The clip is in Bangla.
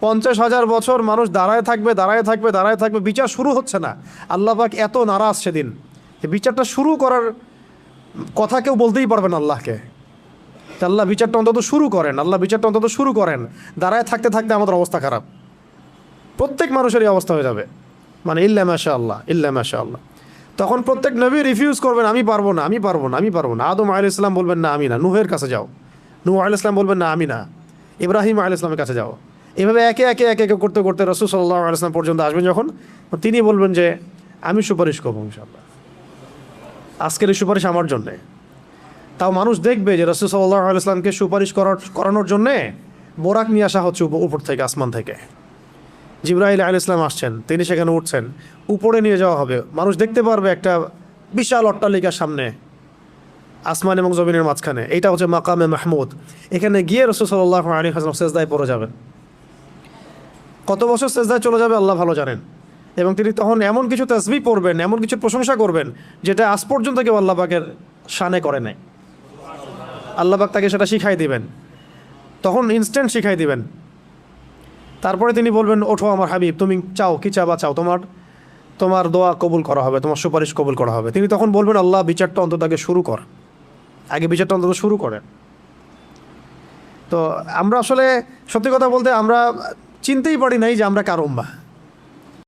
পঞ্চাশ হাজার বছর মানুষ দাঁড়ায় থাকবে দাঁড়ায় থাকবে দাঁড়ায় থাকবে, বিচার শুরু হচ্ছে না। আল্লাহ পাক এত নারাজ সেদিন। বিচারটা শুরু করার কথা কেউ বলতেই পারবেন আল্লাহকে। তা আল্লাহ বিচারটা অন্তত শুরু করেন, আল্লাহ বিচারটা অন্তত শুরু করেন। দাঁড়ায় থাকতে থাকতে আমাদের অবস্থা খারাপ। প্রত্যেক মানুষেরই অবস্থা হয়ে যাবে। মানে ইল্লা মাশা আল্লাহ ইল্লা মাশা আল্লাহ তখন প্রত্যেক নবী রিফিউজ করবেন, আমি পারব না, আমি পারব না, আমি পারব না। আদম আল ইসলাম বলবেন, না, আমি না। নুহের কাছে যাও। নূহ আল ইসলাম বলবেন, না, আমি না। ইব্রাহিম আল ইসলামের কাছে যাও। এভাবে একে একে একে একে করতে করতে রসুল সাল্লাহ আলাইসলাম পর্যন্ত আসবেন যখন, তিনি বলবেন যে, আমি সুপারিশ করব ইনশাল্লাহ আজকের এই সুপারিশ আমার জন্যে। তাও মানুষ দেখবে যে রসুল সাল্লাহ আলাইসলামকে সুপারিশ করার, করানোর জন্যে বোরাক নিয়ে আসা হচ্ছে উপ- উপর থেকে, আসমান থেকে। জিব্রাহিল আল ইসলাম আসছেন, তিনি সেখানে উঠছেন। উপরে নিয়ে যাওয়া হবে। মানুষ দেখতে পারবে একটা বিশাল অট্টালিকার সামনে, আসমান এবং জমিনের মাঝখানে। এইটা হচ্ছে মাকামে মাহমুদ। এখানে গিয়ে রসুল সাল্লাহ আলী হাসলাম সেজদায় পড়ে যাবেন। কত বছর সেজদায় চলে যাবে আল্লাহ ভালো জানেন। এবং তিনি তখন এমন কিছু তসবি পড়বেন, এমন কিছু প্রশংসা করবেন, যেটা আজ পর্যন্ত কেউ আল্লাহ পাকের শানে করে নাই। আল্লাহ পাক তাকে সেটা শিখাই দিবেন। তখন ইনস্ট্যান্ট শিখাই দিবেন। তারপরে তিনি বলবেন, ওঠো আমার হাবিব, তুমি চাও, কি চাবা চাও, তোমার তোমার দোয়া কবুল করা হবে, তোমার সুপারিশ কবুল করা হবে। তিনি তখন বলবেন, আল্লাহ, বিচারটা অন্তত আগে শুরু কর। আগে বিচারটা অন্তত শুরু করে তো আমরা আসলে সত্যি কথা বলতে আমরা চিনতেই পারি নাই যে আমরা কারম্বা